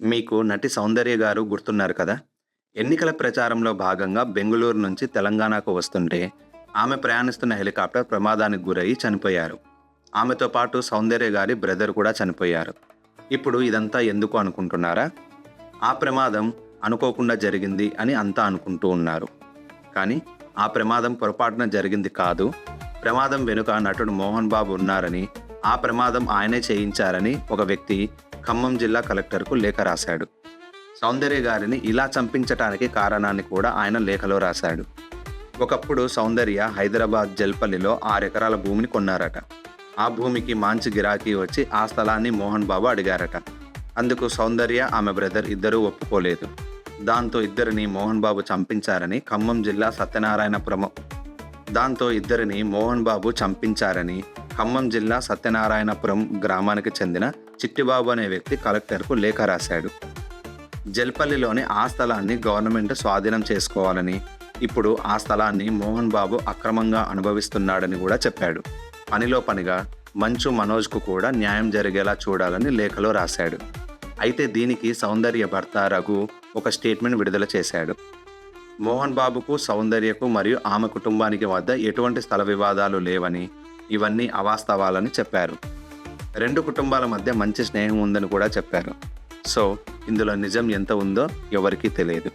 మీకు నటి సౌందర్య గారు గుర్తున్నారు కదా? ఎన్నికల ప్రచారంలో భాగంగా బెంగళూరు నుంచి తెలంగాణకు వస్తుంటే ఆమె ప్రయాణిస్తున్న హెలికాప్టర్ ప్రమాదానికి గురయ్యి చనిపోయారు. ఆమెతో పాటు సౌందర్య గారి బ్రదర్ కూడా చనిపోయారు. ఇప్పుడు ఇదంతా ఎందుకు అనుకుంటున్నారా? ఆ ప్రమాదం అనుకోకుండా జరిగింది అని అంతా అనుకుంటూ ఉన్నారు. కానీ ఆ ప్రమాదం పొరపాటున జరిగింది కాదు. ప్రమాదం వెనుక నటుడు మోహన్ బాబు ఉన్నారని ఆ ప్రమాదం ఆయనే చేయించారని ఒక వ్యక్తి ఖమ్మం జిల్లా కలెక్టర్కు లేఖ రాశాడు. సౌందర్య గారిని ఇలా చంపించటానికి కారణాన్ని కూడా ఆయన లేఖలో రాశాడు. ఒకప్పుడు సౌందర్య హైదరాబాద్ జల్పల్లిలో ఆరెకరాల భూమిని కొన్నారట. ఆ భూమికి మంచి గిరాకీ వచ్చి ఆ స్థలాన్ని మోహన్ బాబు అడిగారట. అందుకు సౌందర్య ఆమె బ్రదర్ ఇద్దరూ ఒప్పుకోలేదు. దాంతో ఇద్దరిని మోహన్ బాబు చంపించారని ఖమ్మం జిల్లా సత్యనారాయణపురం. దాంతో ఇద్దరిని మోహన్ బాబు చంపించారని ఖమ్మం జిల్లా సత్యనారాయణపురం గ్రామానికి చెందిన చిట్టిబాబు అనే వ్యక్తి కలెక్టర్కు లేఖ రాశాడు. జల్పల్లిలోని ఆ స్థలాన్ని గవర్నమెంట్ స్వాధీనం చేసుకోవాలని ఇప్పుడు ఆ స్థలాన్ని మోహన్ బాబు అక్రమంగా అనుభవిస్తున్నాడని కూడా చెప్పాడు. పనిలో పనిగా మంచు మనోజ్కు కూడా న్యాయం జరిగేలా చూడాలని లేఖలో రాశాడు. అయితే దీనికి సౌందర్య భర్త రఘు ఒక స్టేట్మెంట్ విడుదల చేశాడు. మోహన్ బాబుకు సౌందర్యకు మరియు ఆమె కుటుంబానికి వద్ద ఎటువంటి స్థల వివాదాలు లేవని ఇవన్నీ అవాస్తవాలని చెప్పారు. రెండు కుటుంబాల మధ్య మంచి స్నేహం ఉందని కూడా చెప్పారు. సో ఇందులో నిజం ఎంత ఉందో ఎవరికీ తెలియదు.